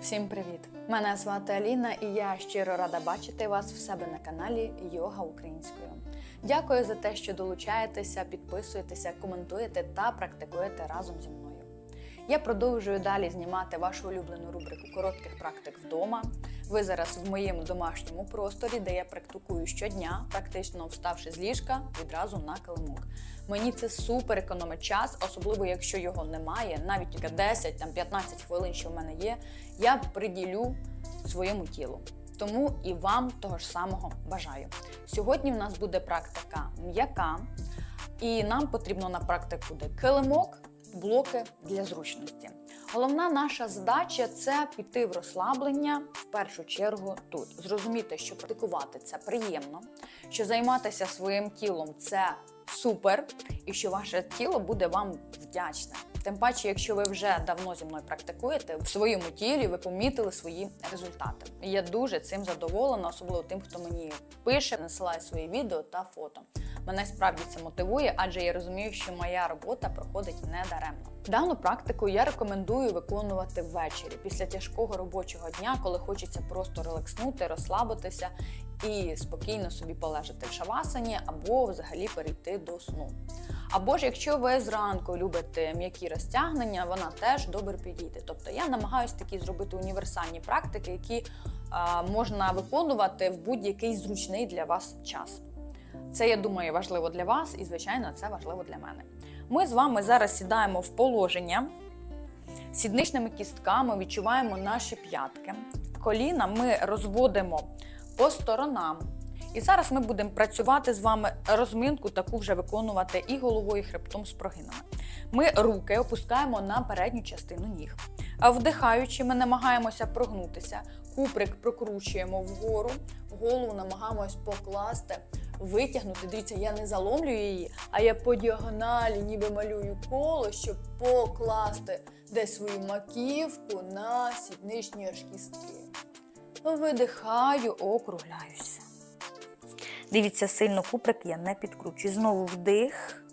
Всім привіт! Мене звати Аліна, і я щиро рада бачити вас в себе на каналі Йога Українською. Дякую за те, що долучаєтеся, підписуєтеся, коментуєте та практикуєте разом зі мною. Я продовжую далі знімати вашу улюблену рубрику коротких практик вдома. Ви зараз в моєму домашньому просторі, де я практикую щодня, практично вставши з ліжка відразу на килимок. Мені це супер економить час, особливо якщо його немає, навіть тільки 10 там 15 хвилин, що в мене є, я приділю своєму тілу. Тому і вам того ж самого бажаю. Сьогодні в нас буде практика м'яка, і нам потрібно на практику буде килимок, блоки для зручності. Головна наша задача це піти в розслаблення в першу чергу тут. Зрозуміти, що практикувати це приємно, що займатися своїм тілом це супер, і що ваше тіло буде вам вдячне. Тим паче, якщо ви вже давно зі мною практикуєте, в своєму тілі ви помітили свої результати. Я дуже цим задоволена, особливо тим, хто мені пише, насилає свої відео та фото. Мене справді це мотивує, адже я розумію, що моя робота проходить не даремно. Дану практику я рекомендую виконувати ввечері після тяжкого робочого дня, коли хочеться просто релакснути, розслабитися і спокійно собі полежати в шавасані або взагалі перейти до сну. Або ж якщо ви зранку любите м'які розтягнення, вона теж добре підійде. Тобто я намагаюся такі зробити універсальні практики, які а, можна виконувати в будь-який зручний для вас час. Це, я думаю, важливо для вас, і, звичайно, це важливо для мене. Ми з вами зараз сідаємо в положення, сідничними кістками відчуваємо наші п'ятки. Коліна ми розводимо по сторонам. І зараз ми будемо працювати з вами розминку, таку вже виконувати і головою, і хребтом з прогинами. Ми руки опускаємо на передню частину ніг. А вдихаючи, ми намагаємося прогнутися, куприк прокручуємо вгору, голову намагаємось покласти, витягнути. Дивіться, я не заломлюю її, а я по діагоналі ніби малюю коло, щоб покласти десь свою маківку на сідничні аж. Видихаю, округляюся. Дивіться, сильно куприк я не підкручую. Знову вдих.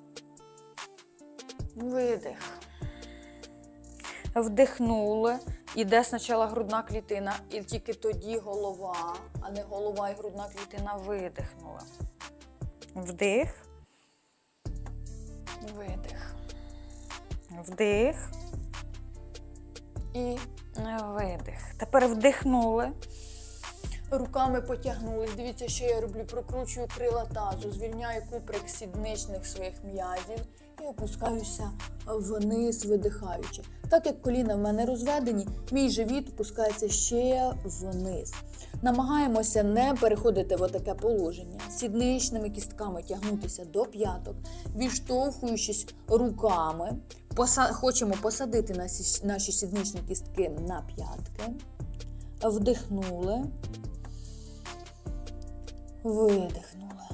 Видих. Вдихнули. Іде спочатку грудна клітина, і тільки тоді голова, а не голова і грудна клітина видихнула. Вдих. Видих. Вдих. І видих. Тепер вдихнули. Руками потягнулись. Дивіться, що я роблю. Прокручую крила тазу, звільняю куприк сідничних своїх м'язів і опускаюся вниз, видихаючи. Так як коліна в мене розведені, мій живіт опускається ще вниз. Намагаємося не переходити в таке положення, сідничними кістками тягнутися до п'яток, відштовхуючись руками. Поса- Хочемо посадити наші, наші сідничні кістки на п'ятки. Вдихнули. Видихнули.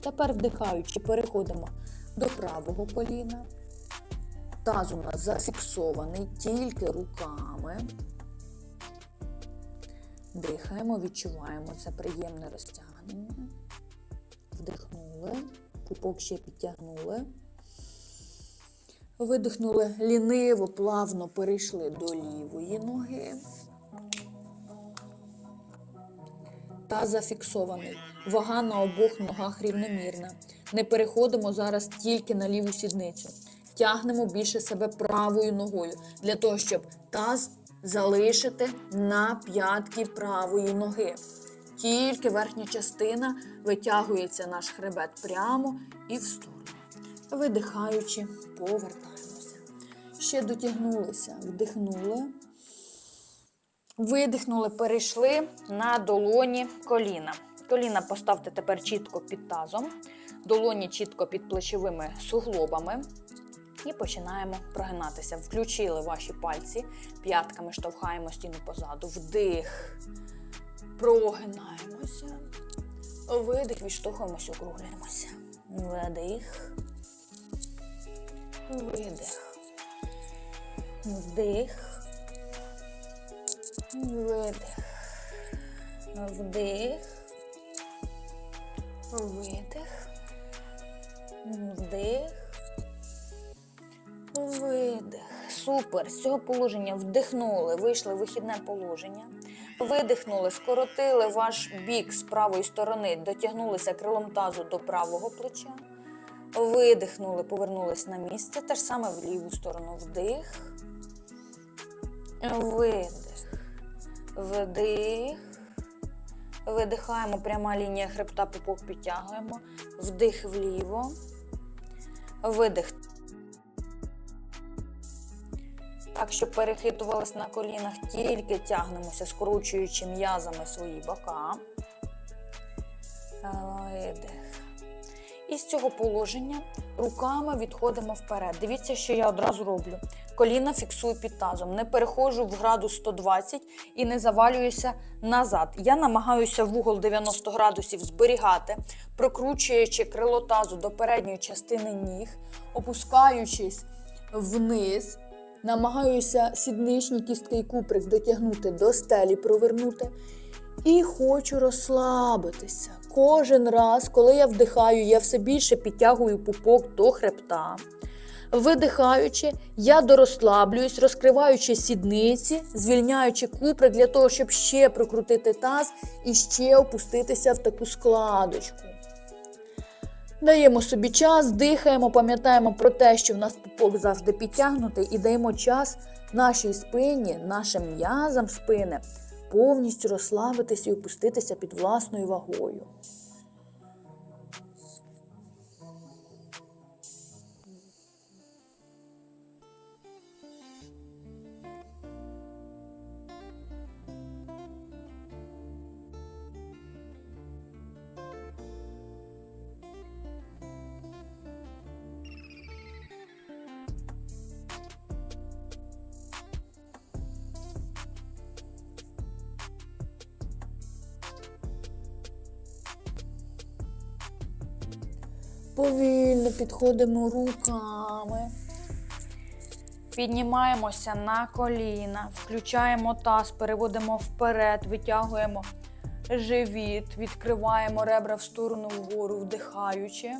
Тепер вдихаючи, переходимо до правого коліна. Таз у нас зафіксований тільки руками. Дихаємо, відчуваємо це приємне розтягнення. Вдихнули, пупок ще підтягнули. Видихнули ліниво, плавно перейшли до лівої ноги. Та зафіксований. Вага на обох ногах рівномірна. Не переходимо зараз тільки на ліву сідницю. Тягнемо більше себе правою ногою для того, щоб таз залишити на п'ятки правої ноги. Тільки верхня частина витягується наш хребет прямо і в сторону. Видихаючи, повертаємося. Ще дотягнулися, вдихнули. Видихнули, перейшли на долоні коліна. Коліна поставте тепер чітко під тазом, долоні чітко під плечовими суглобами. І починаємо прогинатися. Включили ваші пальці, п'ятками штовхаємо стіну позаду. Вдих. Прогинаємося. Видих, відштовхуємося, округлюємося. Вдих. Видих. Вдих. Видих. Вдих. Видих. Вдих. Видих. Супер. З цього положення вдихнули, вийшли в вихідне положення. Видихнули, скоротили ваш бік з правої сторони, дотягнулися крилом тазу до правого плеча. Видихнули, повернулись на місце. Те ж саме в ліву сторону. Вдих. Видих. Вдих. Видихаємо, пряма лінія хребта, пупок підтягуємо. Вдих вліво. Видих. Так, щоб перехитувались на колінах, тільки тягнемося, скручуючи м'язами свої бока. Видих. І з цього положення руками відходимо вперед. Дивіться, що я одразу роблю. Коліна фіксую під тазом. Не переходжу в градус 120 і не завалююся назад. Я намагаюся в угол 90 градусів зберігати, прокручуючи крило тазу до передньої частини ніг, опускаючись вниз. Намагаюся сідничні кістки і куприк дотягнути до стелі, провернути. І хочу розслабитися. Кожен раз, коли я вдихаю, я все більше підтягую пупок до хребта. Видихаючи, я дорозслаблююсь, розкриваючи сідниці, звільняючи куприк для того, щоб ще прокрутити таз і ще опуститися в таку складочку. Даємо собі час, дихаємо, пам'ятаємо про те, що в нас пупок завжди підтягнутий, і даємо час нашій спині, нашим м'язам спини повністю розслабитися і опуститися під власною вагою. Повільно підходимо руками. Піднімаємося на коліна, включаємо таз, переводимо вперед, витягуємо живіт, відкриваємо ребра в сторону вгору, вдихаючи.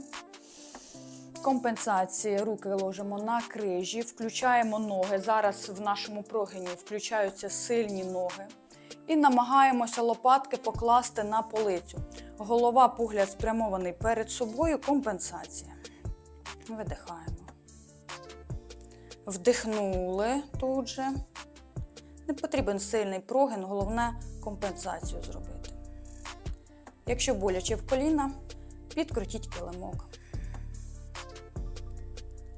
Компенсації руки ложимо на крижі, включаємо ноги. Зараз в нашому прогині включаються сильні ноги. І намагаємося лопатки покласти на полицю. Голова, погляд спрямований перед собою. Компенсація. Видихаємо. Вдихнули тут же. Не потрібен сильний прогин, головне компенсацію зробити. Якщо боляче в коліна, підкрутіть килимок.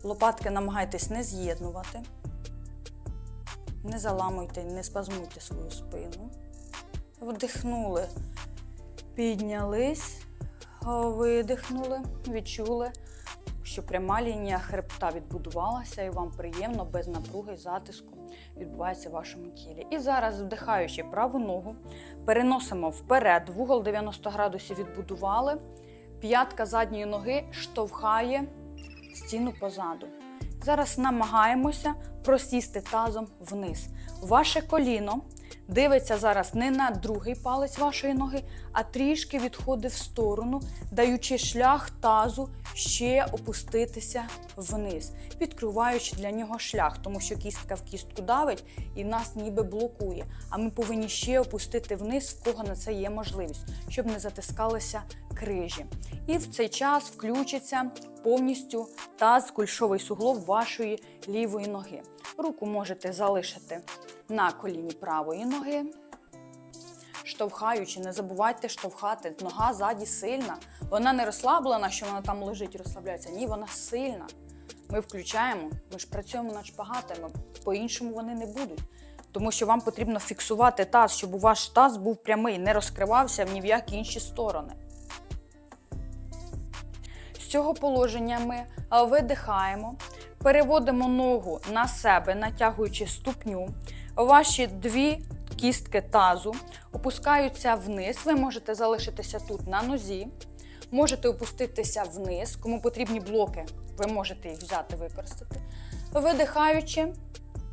Лопатки намагайтесь не з'єднувати. Не заламуйте, не спазмуйте свою спину. Вдихнули, піднялись, видихнули, відчули, що пряма лінія хребта відбудувалася, і вам приємно, без напруги затиску відбувається в вашому тілі. І зараз, вдихаючи праву ногу, переносимо вперед, в угол 90 градусів відбудували. П'ятка задньої ноги штовхає стіну позаду. Зараз намагаємося просісти тазом вниз. Ваше коліно дивиться зараз не на другий палець вашої ноги, а трішки відходить в сторону, даючи шлях тазу ще опуститися вниз, відкриваючи для нього шлях, тому що кістка в кістку давить і нас ніби блокує. А ми повинні ще опустити вниз, в кого на це є можливість, щоб не затискалися крижі. І в цей час включиться повністю таз, кульшовий суглоб вашої лівої ноги. Руку можете залишити на коліні правої ноги. Штовхаючи, не забувайте штовхати. Нога ззаді сильна. Вона не розслаблена, що вона там лежить і розслабляється. Ні, вона сильна. Ми включаємо, ми ж працюємо над шпагатами, по-іншому вони не будуть. Тому що вам потрібно фіксувати таз, щоб ваш таз був прямий, не розкривався ні в які інші сторони. Цього положення ми видихаємо, переводимо ногу на себе, натягуючи ступню. Ваші дві кістки тазу опускаються вниз. Ви можете залишитися тут на нозі, можете опуститися вниз. Кому потрібні блоки, ви можете їх взяти, використати. Видихаючи,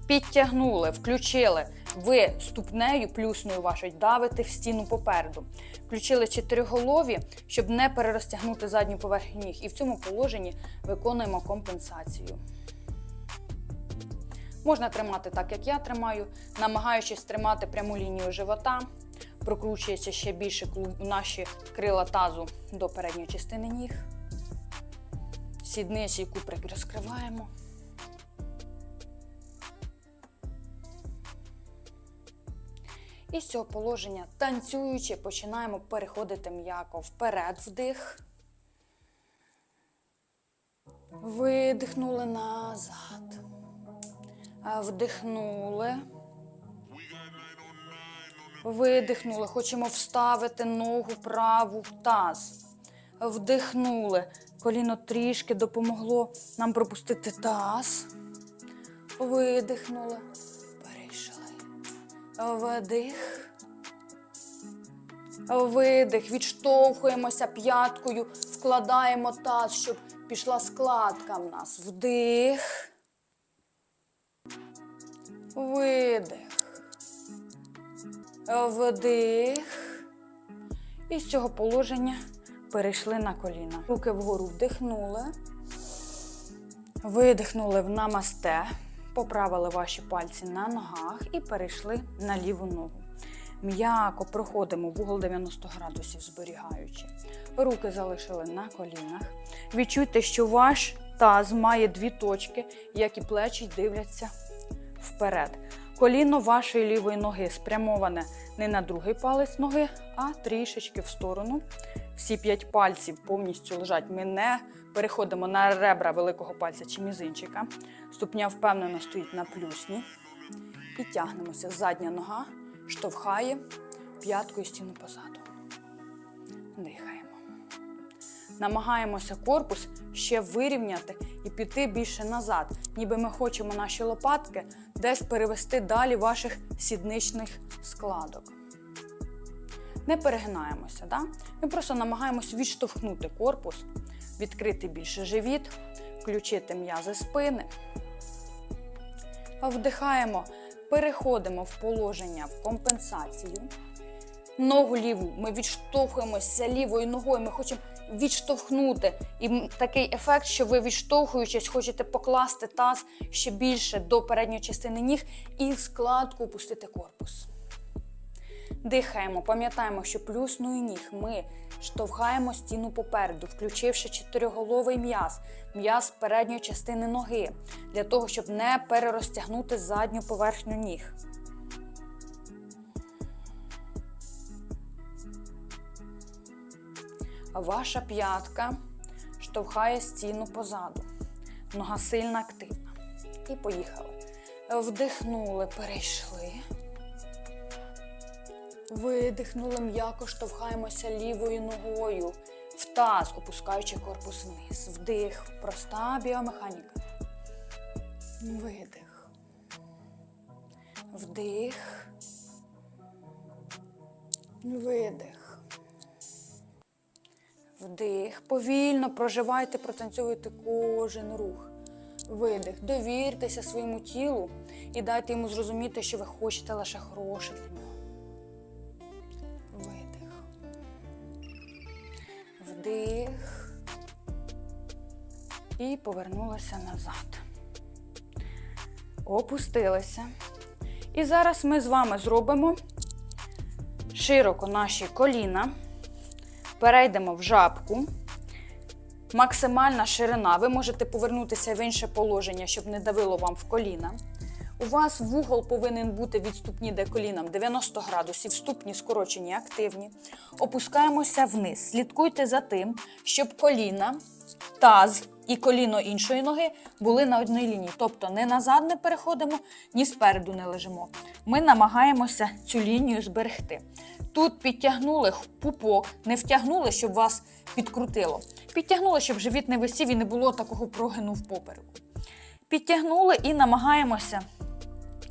підтягнули, включили. Ви ступнею плюсною вашою давите в стіну попереду. Включили чотириголові, щоб не перерозтягнути задню поверхню ніг. І в цьому положенні виконуємо компенсацію. Можна тримати так, як я тримаю, намагаючись тримати пряму лінію живота, прокручується ще більше наші крила тазу до передньої частини ніг. Сідниці і куприк розкриваємо. І з цього положення, танцюючи, починаємо переходити м'яко вперед, вдих. Видихнули назад. Вдихнули. Видихнули. Хочемо вставити ногу праву в таз. Вдихнули. Коліно трішки допомогло нам пропустити таз. Видихнули. Вдих. Видих. Відштовхуємося п'яткою, вкладаємо таз, щоб пішла складка в нас. Вдих. Видих. Вдих. І з цього положення перейшли на коліна. Руки вгору вдихнули. Видихнули в намасте. Поправили ваші пальці на ногах і перейшли на ліву ногу. М'яко проходимо в угол 90 градусів, зберігаючи. Руки залишили на колінах. Відчуйте, що ваш таз має дві точки, як і плечі дивляться вперед. Коліно вашої лівої ноги спрямоване не на другий палець ноги, а трішечки в сторону. Всі п'ять пальців повністю лежать. Ми не переходимо на ребра великого пальця чи мізинчика. Ступня впевнено стоїть на плюсні. І тягнемося. Задня нога штовхає п'яткою стіну позаду. Дихаємо. Намагаємося корпус ще вирівняти і піти більше назад, ніби ми хочемо наші лопатки десь перевести далі ваших сідничних складок. Не перегинаємося, да? ми просто намагаємося відштовхнути корпус, відкрити більше живіт, включити м'язи спини. Вдихаємо, переходимо в положення в компенсацію. Ногу ліву ми відштовхуємося лівою ногою. Ми хочемо відштовхнути. І такий ефект, що ви відштовхуючись, хочете покласти таз ще більше до передньої частини ніг і в складку опустити корпус. Дихаємо, пам'ятаємо, що плюсною ніг ми штовхаємо стіну попереду, включивши чотириголовий м'яз, м'яз передньої частини ноги, для того, щоб не перерозтягнути задню поверхню ніг. Ваша п'ятка штовхає стіну позаду. Нога сильно активна. І поїхали. Вдихнули, перейшли. Видихнули, м'яко штовхаємося лівою ногою в таз, опускаючи корпус вниз. Вдих, проста біомеханіка. Видих. Вдих. Видих. Вдих. Повільно проживайте, протанцьовуйте кожен рух. Видих. Довіртеся своєму тілу і дайте йому зрозуміти, що ви хочете лише хороше для нього. Вдих. І повернулися назад. Опустилися. І зараз ми з вами зробимо широко наші коліна. Перейдемо в жабку. Максимальна ширина. Ви можете повернутися в інше положення, щоб не давило вам в коліна. У вас вугол повинен бути від ступні де колінам 90 градусів, ступні скорочені, активні. Опускаємося вниз. Слідкуйте за тим, щоб коліна, таз і коліно іншої ноги були на одній лінії. Тобто не назад не переходимо, ні спереду не лежимо. Ми намагаємося цю лінію зберегти. Тут підтягнули пупок, не втягнули, щоб вас підкрутило. Підтягнули, щоб живіт не висів і не було такого прогину в попереку. Підтягнули і намагаємося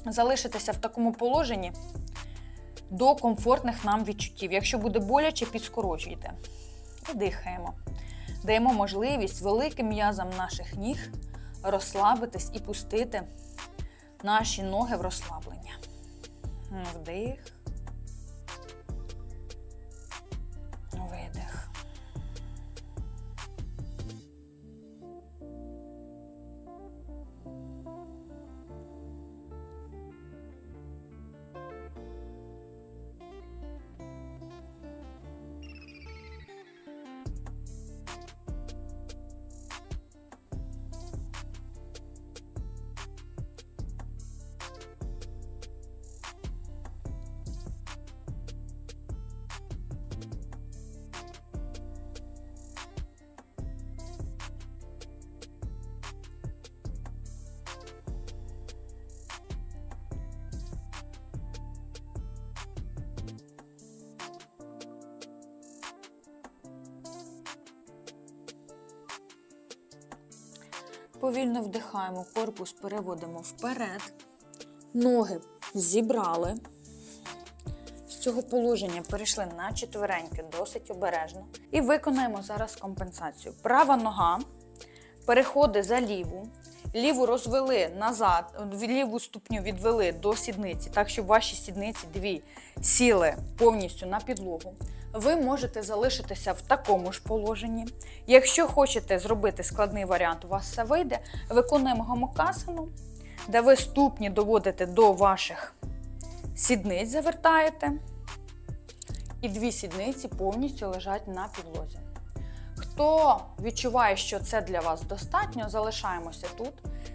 залишитися в такому положенні до комфортних нам відчуттів. Якщо буде боляче, підскорочуйте. І дихаємо. Даємо можливість великим м'язам наших ніг розслабитись і пустити наші ноги в розслаблення. Вдих. Видих. Повільно вдихаємо, корпус переводимо вперед. Ноги зібрали. З цього положення перейшли на четвереньки, досить обережно. І виконаємо зараз компенсацію. Права нога переходить за ліву. Ліву розвели назад, ліву ступню відвели до сідниці, так щоб ваші сідниці дві сіли повністю на підлогу. Ви можете залишитися в такому ж положенні. Якщо хочете зробити складний варіант, у вас все вийде. Виконуємо гамокасану, де ви ступні доводите до ваших сідниць, завертаєте, і дві сідниці повністю лежать на підлозі. Хто відчуває, що це для вас достатньо, залишаємося тут.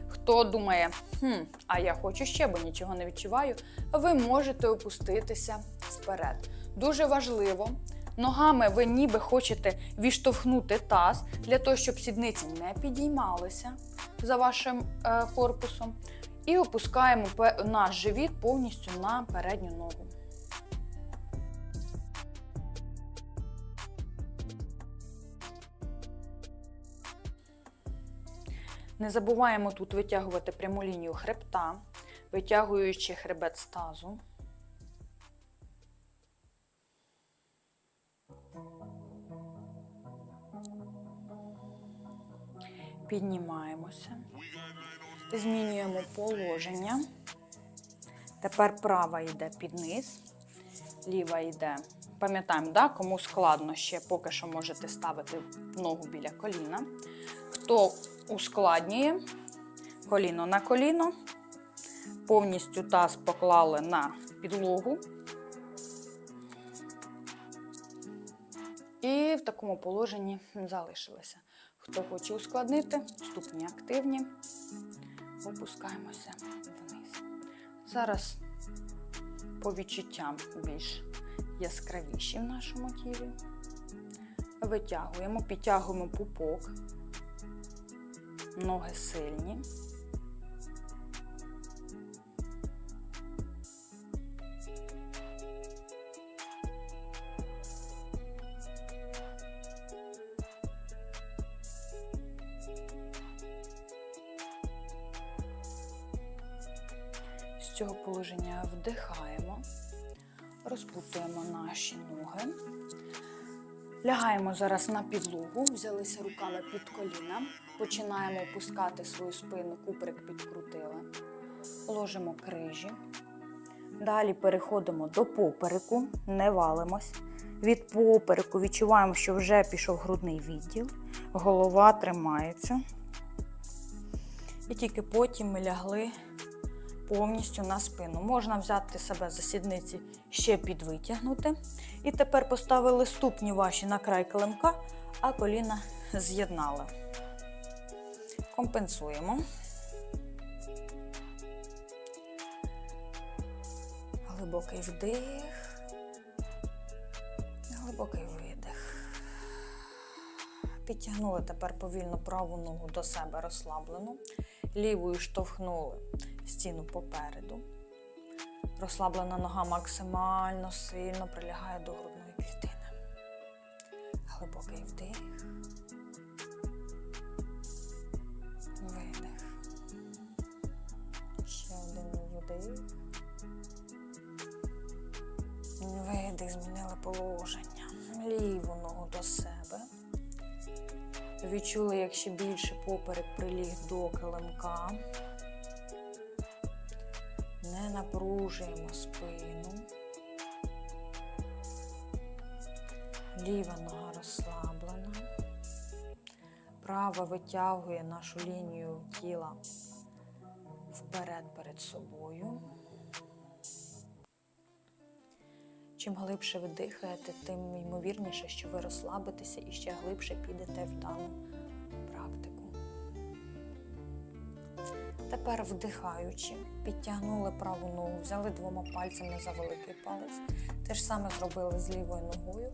Хто думає, хм, а я хочу ще, бо нічого не відчуваю, ви можете опуститися вперед. Дуже важливо, ногами ви ніби хочете відштовхнути таз для того, щоб сідниці не підіймалися за вашим е, корпусом. І опускаємо наш живіт повністю на передню ногу. Не забуваємо тут витягувати пряму лінію хребта, витягуючи хребет з тазу. Піднімаємося. Змінюємо положення. Тепер права йде під низ, ліва йде. Пам'ятаємо, да, кому складно ще поки що можете ставити ногу біля коліна. Хто ускладнює коліно на коліно, повністю таз поклали на підлогу. І в такому положенні залишилися. Хто хоче ускладнити, ступні активні, опускаємося вниз. Зараз по відчуттям більш яскравіші в нашому тілі. Витягуємо, підтягуємо пупок, ноги сильні. Лягаємо зараз на підлогу, взялися руками під коліна, починаємо опускати свою спину, куприк підкрутили, ложимо крижі. Далі переходимо до попереку, не валимось. Від попереку відчуваємо, що вже пішов грудний відділ, голова тримається. І тільки потім ми лягли повністю на спину. Можна взяти себе за сідниці, ще підвитягнути. І тепер поставили ступні ваші на край килимка, а коліна з'єднали. Компенсуємо. Глибокий вдих. Глибокий видих. Підтягнули тепер повільно праву ногу до себе розслаблену. Лівою штовхнули стіну попереду. Розслаблена нога максимально сильно прилягає до грудної клітини. Глибокий вдих. Видих. Ще один вдих. Видих, змінили положення. Ліву ногу до себе. Відчули, як ще більше поперек приліг до килимка. Не напружуємо спину. Ліва нога розслаблена. Права витягує нашу лінію тіла вперед перед собою. Чим глибше ви дихаєте, тим ймовірніше, що ви розслабитеся і ще глибше підете в дану практику. Тепер вдихаючи, підтягнули праву ногу, взяли двома пальцями за великий палець. Те ж саме зробили з лівою ногою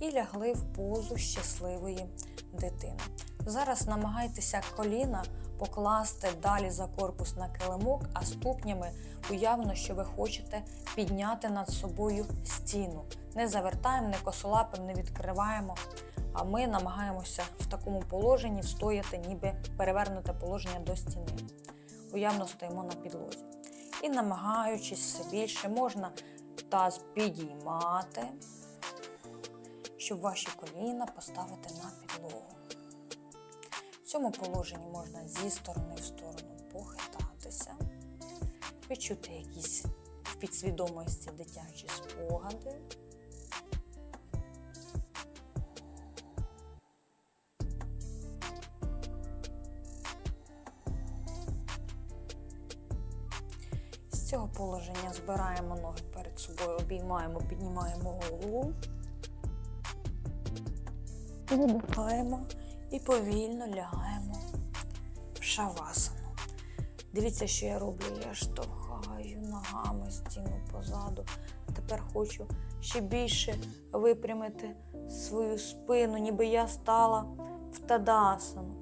і лягли в позу щасливої дитини. Зараз намагайтеся коліна покласти далі за корпус на килимок, а ступнями уявно, що ви хочете підняти над собою стіну. Не завертаємо, не косолапимо, не відкриваємо. А ми намагаємося в такому положенні встояти, ніби перевернуте положення до стіни. Уявно стоїмо на підлозі. І намагаючись все більше, можна таз підіймати, щоб ваші коліна поставити на підлогу. В цьому положенні можна зі сторони в сторону похитатися, відчути якісь в підсвідомості дитячі спогади. З цього положення збираємо ноги перед собою, обіймаємо, піднімаємо голову. Видихаємо і повільно лягаємо в шавасану. Дивіться, що я роблю. Я штовхаю ногами стіну позаду. Тепер хочу ще більше випрямити свою спину, ніби я стала в тадасану.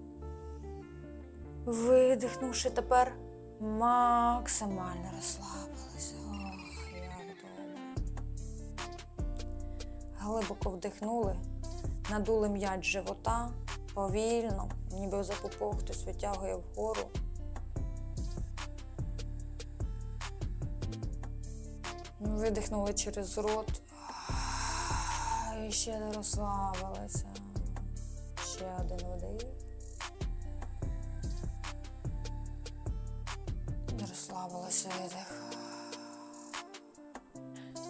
Видихнувши, тепер максимально розслабилися. Ох, як добре. Глибоко вдихнули, надули м'яч живота повільно, ніби за пупок хтось витягує вгору. Видихнули через рот. І ще не розслабилися. Ще один вдих. Розслабилася видих.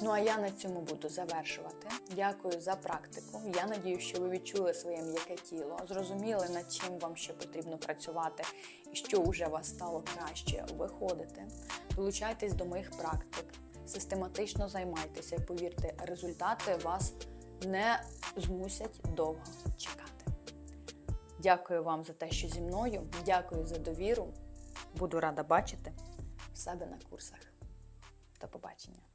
Ну а я на цьому буду завершувати. Дякую за практику. Я надію, що ви відчули своє м'яке тіло, зрозуміли, над чим вам ще потрібно працювати і що вже вас стало краще виходити. Долучайтесь до моїх практик, систематично займайтеся і повірте, результати вас не змусять довго чекати. Дякую вам за те, що зі мною. Дякую за довіру. Буду рада бачити в себе на курсах. До побачення.